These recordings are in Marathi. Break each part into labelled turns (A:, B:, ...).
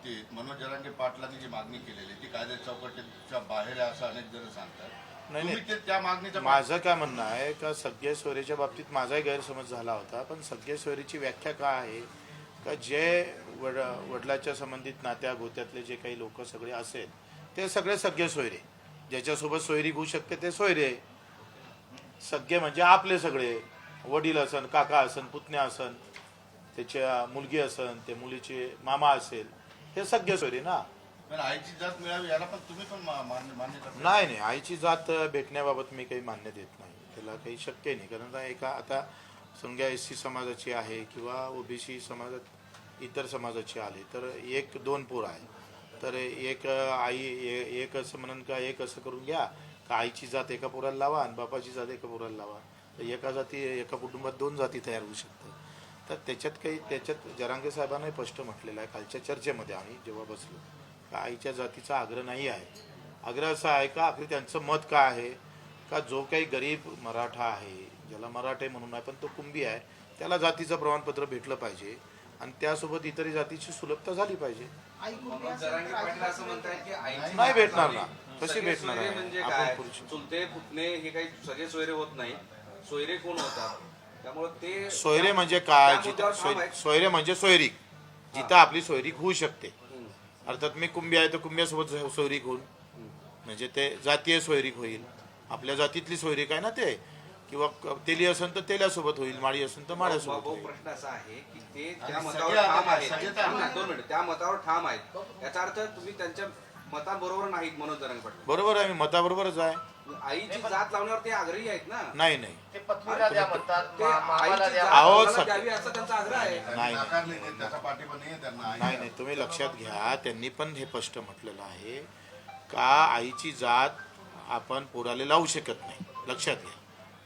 A: बाबतीत मनोज जरांगे पाटलांनी जी मागणी केलेली ती कायद्या चौकटीच्या बाहेर आहे असं अनेक जण सांगतात.
B: नाही,
A: ते त्या
B: माझं काय म्हणणं आहे का सगळ्या सोयरीच्या बाबतीत माझाही गैरसमज झाला होता पण सगळ्या सोयरीची व्याख्या काय आहे? का जे वड वडिलाच्या संबंधित नात्या गोत्यातले जे काही लोक सगळे असेल ते सगळे सगळे सोयरे. ज्याच्यासोबत सोयरी होऊ शकते ते सोयरे. सगळे म्हणजे आपले सगळे. वडील असन काका असन पुतण्या असन त्याच्या मुलगी असन ते मुलीचे मामा असेल हे सगळे सोयरे ना.
A: पण आईची जात मिळावी याला पण तुम्ही पण मा- मान्य मान्य करता
B: नाही नाही. आईची जात भेटण्याबाबत मी काही मान्य देत नाही. त्याला काही शक्य नाही. कारण आता एका आता समजा एस सी समाजाची आहे किंवा ओबीसी समाजात इतर समाजाची आले तर एक दोन पोर आहे. तर एक आई ए- एक असं म्हणून का एक असं करून घ्या. का आईची जात एका पोराला लावा आणि बापाची जात एका पोराला लावा. तर एका जाती एका कुटुंबात दोन जाती तयार होऊ शकतात. तर त्याच्यात काही त्याच्यात जरांगे साहेबांनाही स्पष्ट म्हटलेलं आहे. कालच्या चर्चेमध्ये आम्ही जेव्हा बसलो का आईच्या जातीचा आग्रह नाही आहे. आग्रह असा आहे का? आखरी त्यांचं मत काय आहे? का जो काही गरीब मराठा आहे ज्याला मराठे म्हणून आहे पण तो कुंभी आहे त्याला जातीचं प्रमाणपत्र भेटलं पाहिजे आणि त्यासोबत इतरही जातीची सुलभता झाली पाहिजे?
C: जरांगे पाटील असं म्हणतायत की आईची
B: नाही भेटणार ना. कशी भेटणार आहे?
C: म्हणजे
B: आपण पुरुष
C: चुलते पुतणे हे काही सगळे सोयरे होत नाही. सोयरे कोण होतात?
B: सोयरे म्हणजे काय? जिथं सोय-. सोयरे म्हणजे सोयरीक जिथं आपली सोयरीक होऊ शकते. अर्थात मी कुंभी आहे तर कुंभ्यासोबत सोयरीक होईल म्हणजे ते जातीय सोयरीक होईल. आपल्या जातीतली सोयरीक आहे ना ते? किंवा क- तेली असेल तर तेल्यासोबत होईल माळी असेल तर माळ्यासोबत
C: भाऊ
B: होईल.
C: प्रश्न असा आहे की ते त्या
A: आणि
C: मतावर ठाम आहेत.
A: सगळे तर-
C: थांब ना, दोन मिनिट. त्या मतावर ठाम आहेत. याचा अर्थ तुम्ही त्यांच्या मताबरोबर नाहीत मनोज जरांगे पाटील.
B: बरोबर आहे मी मताबरोबरच आहे.
C: आईची जात लावण्यावर ते आग्रही आहेत ना?
B: नाही नाही.
D: ते पत्नीला द्या म्हणतात
C: ते
D: मा- मामाला
C: आईची
D: द्या
C: जात
B: सग-
C: द्यावी असा त्यांचा आग्रह आहे.
B: नाही, नाही.
A: नाकारले नाही त्याचा पाठिंबा नाही आहे त्यांना
B: नाही नाही तुम्ही लक्षात घ्या त्यांनी पण हे स्पष्ट म्हटलेलं आहे का आईची जात आपण पोराला लावू शकत नाही. लक्षात घ्या.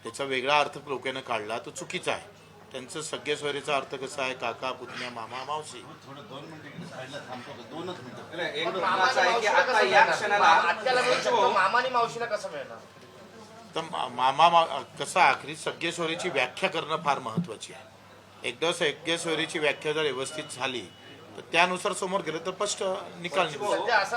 B: त्याचा वेगळा अर्थ लोकांना काढला तो चुकीचा आहे. त्यांचं सगळे सोयरीचा अर्थ कसा आहे? काका पुतण्या मामा मावशी? तर मामा मा- कसं आखरी सगळे सोयरीची व्याख्या करणं फार महत्वाची आहे. एकदा सगळे सोयरीची व्याख्या जर व्यवस्थित झाली तर त्यानुसार समोर गेलं तर स्पष्ट निकाल निघू शकतो.
D: सध्या असं